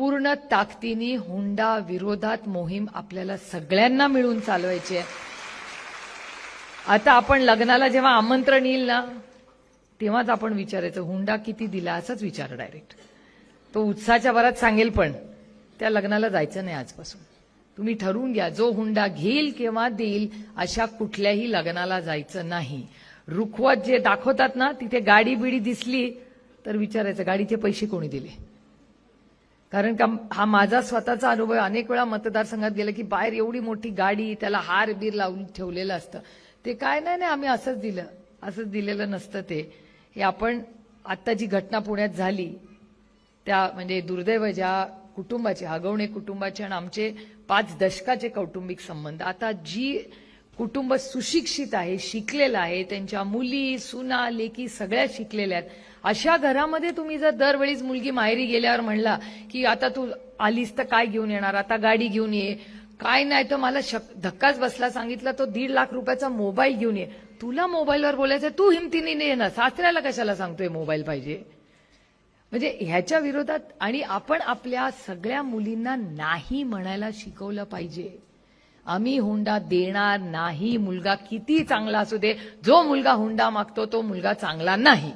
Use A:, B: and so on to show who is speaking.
A: पूर्ण ताकदीने हुंडा विरोधात मोहीम आपल्याला सगळ्यांना मिळून चालवायची आहे. आता आपण लग्नाला जेव्हा आमंत्रण येईल ना तेव्हाच आपण विचारायचं हुंडा किती दिला असंच विचार डायरेक्ट तो उत्साहाच्या भरात सांगेल पण त्या लग्नाला जायचं नाही आजपासून. तुम्ही ठरवून घ्या जो हुंडा घेईल किंवा देईल अशा कुठल्याही लग्नाला जायचं नाही. रुखवत जे दाखवतात ना तिथे गाडी बिडी दिसली तर विचारायचं गाडीचे पैसे कोणी दिले? कारण का हा माझा स्वतःचा अनुभव अनेक वेळा मतदारसंघात गेलं की बाहेर एवढी मोठी गाडी त्याला हार बीर लावून ठेवलेलं असतं. ते काय नाही नाही आम्ही असंच दिलं. असंच दिलेलं नसतं ते. हे आपण आत्ता जी घटना पुण्यात झाली त्या म्हणजे दुर्दैव ज्या कुटुंबाचे हगवणे कुटुंबाचे आणि आमचे पाच दशकाचे कौटुंबिक संबंध. आता जी कुटुंब सुशिक्षित आहे शिकलेलं आहे त्यांच्या मुली सुना लेकी सगळ्या शिकलेल्या आहेत. अशा घरामध्ये तुम्ही जर दरवेळीच मुलगी माहेरी गेल्यावर म्हणला की आता तू आलीस तर काय घेऊन येणार? आता गाडी घेऊन ये. काय नाही तर मला शक धक्काच बसला. सांगितलं तो दीड लाख रुपयाचा मोबाईल घेऊन ये. तुला मोबाईलवर बोलायचं तू हिमतीने ये ना सासऱ्याला कशाला सांगतोय मोबाईल पाहिजे? म्हणजे ह्याच्या विरोधात आणि आपण आपल्या सगळ्या मुलींना नाही म्हणायला शिकवलं पाहिजे. आम्ही हुंडा देणार नाही. मुलगा किती चांगला असू दे. जो मुलगा हुंडा मागतो तो मुलगा चांगला नाही.